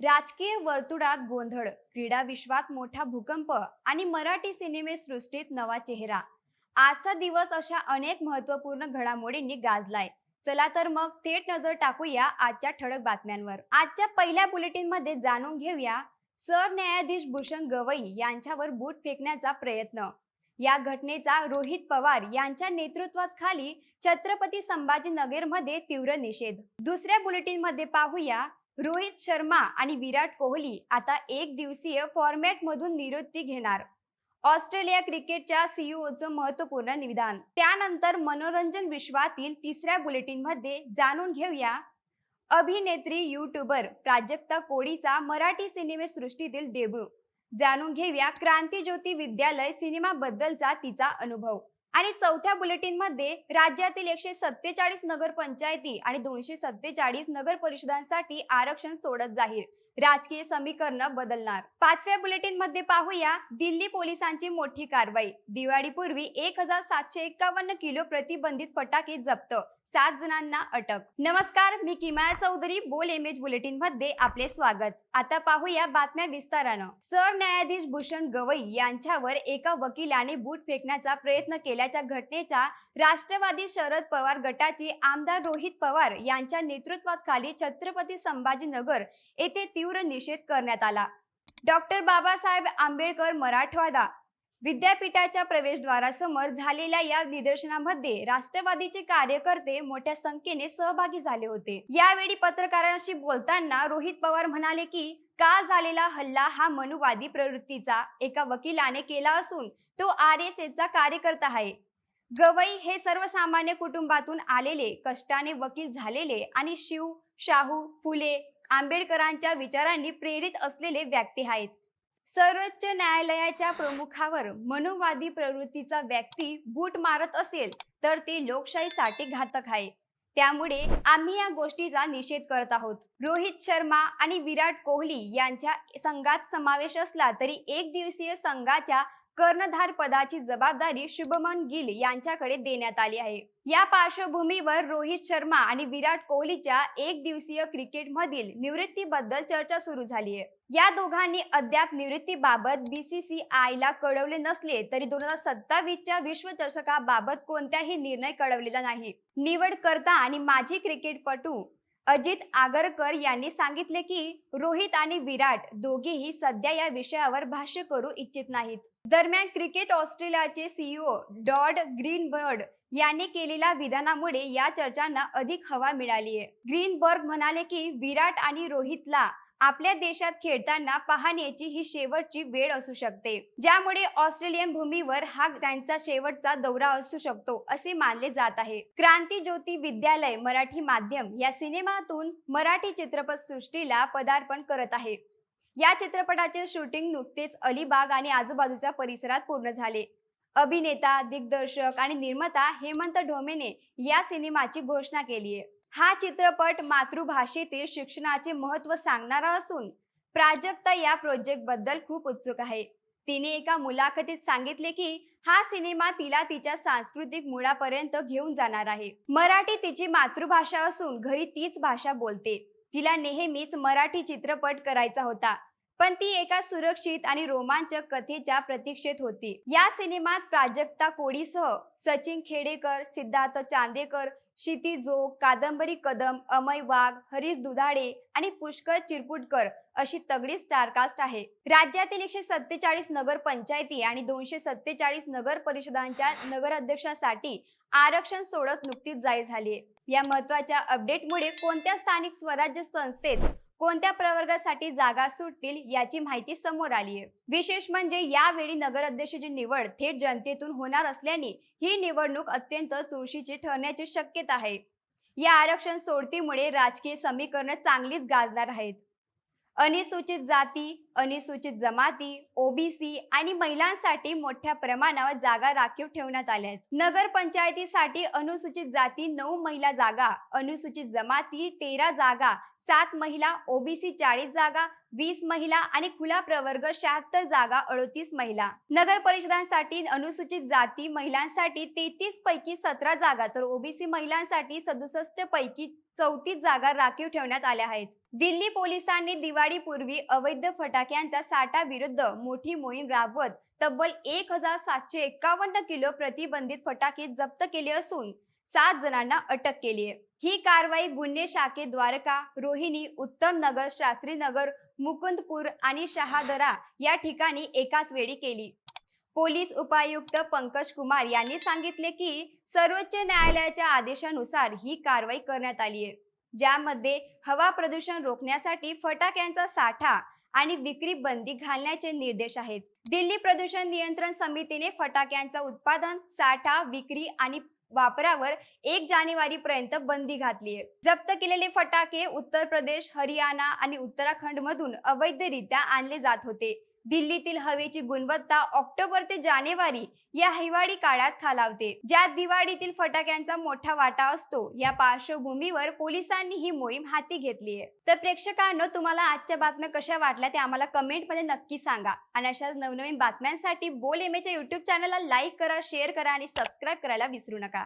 राजकीय वर्तुळात गोंधळ क्रीडा विश्वात मोठा भूकंप आणि मराठी सिनेमेसृष्टीत नवा चेहरा. आजचा दिवस अशा अनेक महत्त्वपूर्ण घडामोडींनी गाजलाय. चला तर मग थेट नजर टाकूया आजच्या ठळक बातम्यांवर. आजच्या पहिल्या बुलेटिनमध्ये जाणून घेऊया सरन्यायाधीश भूषण गवई यांच्यावर बूट फेकण्याचा प्रयत्न. या घटनेचा रोहित पवार यांच्या नेतृत्वात खाली छत्रपती संभाजीनगरमध्ये तीव्र निषेध. दुसऱ्या बुलेटिनमध्ये पाहूया रोहित शर्मा आणि विराट कोहली आता एक दिवसीय फॉर्मॅटमधून निवृत्ती घेणार. ऑस्ट्रेलिया क्रिकेटच्या सीईओचं महत्त्वपूर्ण निवेदन त्यानंतर मनोरंजन विश्वातील तिसऱ्या बुलेटिनमध्ये जाणून घेऊया. अभिनेत्री युट्यूबर प्राजक्ता कोळीचा मराठी सिनेमेसृष्टीतील डेब्यू जाणून घेऊया क्रांतीज्योती विद्यालय सिनेमाबद्दलचा तिचा अनुभव. आणि चौथ्या बुलेटिनमध्ये राज्यातील एकशे सत्तेचाळीस नगरपंचायती आणि दोनशे सत्तेचाळीस नगर परिषदांसाठी आरक्षण सोडत जाहीर. राजकीय समीकरण बदलणार. पाचव्या बुलेटिनमध्ये पाहूया दिल्ली पोलिसांची मोठी कारवाई. दिवाळीपूर्वी एक हजार सातशे एक्कावन्न किलो प्रतिबंधित फटाके जप्त. सात जणांना अटक. नमस्कार मी किमाया चौधरी बोल इमेज बुलेटिनमध्ये आपले स्वागत. आता पाहूया बातम्या विस्तारानं. सरन्यायाधीश भूषण गवई यांच्यावर एका वकिलाने बूट फेकण्याचा प्रयत्न केल्याच्या घटनेचा राष्ट्रवादी शरद पवार गटाचे आमदार रोहित पवार यांच्या नेतृत्वाखाली छत्रपती संभाजीनगर येथे तीव्र निषेध करण्यात आला. डॉक्टर बाबासाहेब आंबेडकर मराठवाडा विद्यापीठाच्या प्रवेशद्वारासमोर झालेल्या या निदर्शनामध्ये राष्ट्रवादीचे कार्यकर्ते मोठ्या संख्येने सहभागी झाले होते. यावेळी पत्रकारांशी बोलताना रोहित पवार म्हणाले की काल झालेला हल्ला हा मनुवादी प्रवृत्तीचा एका वकिलाने केला असून तो आर एस एसचा कार्यकर्ता आहे. गवई हे सर्वसामान्य कुटुंबातून आलेले कष्टाने वकील झालेले आणि शिव शाहू फुले आंबेडकरांच्या विचारांनी प्रेरित असलेले व्यक्ती आहेत. सर्वोच्च न्यायालयाच्या प्रमुखावर मनोवादी प्रवृत्तीचा व्यक्ती बूट मारत असेल तर ते लोकशाहीसाठी घातक आहे. त्यामुळे आम्ही या गोष्टीचा निषेध करत आहोत. रोहित शर्मा आणि विराट कोहली यांच्या संघात समावेश असला तरी एक दिवसीय संघाच्या कर्णधार पदाची जबाबदारी शुभमन गिल यांच्याकडे देण्यात आली आहे. या पार्श्वभूमीवर रोहित शर्मा आणि विराट कोहलीच्या एक दिवसीय क्रिकेटमधील निवृत्तीबद्दल चर्चा सुरू झाली आहे. या दोघांनी अद्याप निवृत्तीबाबत बीसीसीआय ला कळवले नसले तरी दोन हजार सत्तावीसच्या विश्वचषकाबाबत कोणताही निर्णय कळवलेला नाही. निवडकर्ता आणि माजी क्रिकेटपटू अजित आगरकर यांनी सांगितले की रोहित आणि विराट दोघेही सध्या या विषयावर भाष्य करू इच्छित नाहीत. दरम्यान क्रिकेट ऑस्ट्रेलियाचे सीईओ डॉड ग्रीनबर्ड यांनी केलेल्या विधानामुळे या चर्चांना अधिक हवा मिळाली आहे ग्रीनबर्ग म्हणाले की विराट आणि रोहितला आपल्या देशात खेळताना पाहण्याची ही शेवटची वेळ असू शकते. ज्यामुळे ऑस्ट्रेलियन भूमीवर हा त्यांचा शेवटचा दौरा असू शकतो असे मानले जात आहे. क्रांती ज्योती विद्यालय मराठी माध्यम या सिनेमातून मराठी चित्रपट सृष्टीला पदार्पण करत आहे. या चित्रपटाचे शूटिंग नुकतेच अलिबाग आणि आजूबाजूच्या परिसरात पूर्ण झाले. अभिनेता दिग्दर्शक आणि निर्माता हेमंत ढोमेने या सिनेमाची घोषणा केली आहे. हा चित्रपट मातृभाषेतील शिक्षणाचे महत्त्व सांगणारा असून प्राजक्ता या प्रोजेक्टबद्दल खूप उत्सुक आहे. तिने एका मुलाखतीत सांगितले की हा सिनेमा तिला तिच्या सांस्कृतिक मुळापर्यंत घेऊन जाणार आहे. मराठी तिची मातृभाषा असून घरी तीच भाषा बोलते. तिला नेहमीच मराठी चित्रपट करायचा होता. पण ती एका सुरक्षित आणि रोमांचक कथेच्या प्रतीक्षेत होती. या सिनेमात प्राजक्ता कोडीसह सचिन खेडेकर सिद्धार्थ चांदेकर क्षिती जोग कादंबरी कदम अमय वाघ हरीश दुधाडे आणि पुष्कर चिरपुटकर अशी तगडी स्टारकास्ट आहे. राज्यातील एकशे सत्तेचाळीस नगरपंचायती आणि दोनशे सत्तेचाळीस नगर परिषदांच्या नगराध्यक्षांसाठी आरक्षण सोडत नुकतीच जाहीर झाली या महत्त्वाच्या अपडेटमुळे कोणत्या स्थानिक स्वराज्य संस्थेत कोणत्या प्रवर्गासाठी जागा सुटतील याची माहिती समोर आली आहे विशेष म्हणजे यावेळी नगराध्यक्षाची निवड थेट जनतेतून होणार असल्याने ही निवडणूक अत्यंत चुरशीची ठरण्याची शक्यता आहे. या आरक्षण सोडतीमुळे राजकीय समीकरण चांगलीच गाजणार आहेत. अनुसूचित जाती अनुसूचित जमाती ओबीसी आणि महिलांसाठी मोठ्या प्रमाणावर जागा राखीव ठेवण्यात आल्या आहेत. नगर पंचायतीसाठी अनुसूचित जाती नऊ महिला जागा अनुसूचित जमाती तेरा जागा सात महिला ओबीसी चाळीस जागा वीस महिला आणि खुला प्रवर्ग शहात्तर जागा अडतीस महिला. नगर परिषदांसाठी अनुसूचित जाती महिलांसाठी तेहतीस पैकी सतरा जागा तर ओबीसी महिलांसाठी सदुसष्ट पैकी चौतीस जागा राखीव ठेवण्यात आल्या आहेत. दिल्ली पोलिसांनी दिवाळीपूर्वी अवैध फटाक्यांचा साठा विरुद्ध मोठी मोहीम राबवत तब्बल एक हजार सातशे एकावन्न किलो प्रतिबंधित फटाके जप्त केले असून सात जणांना अटक केली आहे. ही कारवाई गुन्हे शाखे द्वारका रोहिणी उत्तम नगर शास्त्रीनगर मुकुंदपूर आणि शहादरा या ठिकाणी एकाच वेळी केली. पोलीस उपायुक्त पंकज कुमार यांनी सांगितले की सर्वोच्च न्यायालयाच्या आदेशानुसार ही कारवाई करण्यात आली आहे. ज्यामध्ये हवा प्रदूषण रोखण्यासाठी फटाक्यांचा साठा आणि विक्री बंदी घालण्याचे निर्देश आहेत. दिल्ली प्रदूषण नियंत्रण समितीने फटाक्यांचा उत्पादन साठा विक्री आणि वापरावर एक जानेवारी पर्यंत बंदी घातली आहे. जप्त केलेले फटाके उत्तर प्रदेश हरियाणा आणि उत्तराखंड मधून अवैधरित्या आणले जात होते. दिल्लीतील हवेची गुणवत्ता ऑक्टोबर ते जानेवारी या हिवाळी काळात खालावते. ज्यात दिवाळीतील फटाक्यांचा मोठा वाटा असतो या पार्श्वभूमीवर पोलिसांनी ही मोहीम हाती घेतली आहे. तर प्रेक्षकांनो तुम्हाला आजच्या बातम्या कशा वाटल्या ते आम्हाला कमेंटमध्ये नक्की सांगा. आणि अशाच नवनवीन बातम्यांसाठी बोल एमएच्या युट्यूब चॅनलला लाईक करा शेअर करा आणि सबस्क्राईब करायला विसरू नका.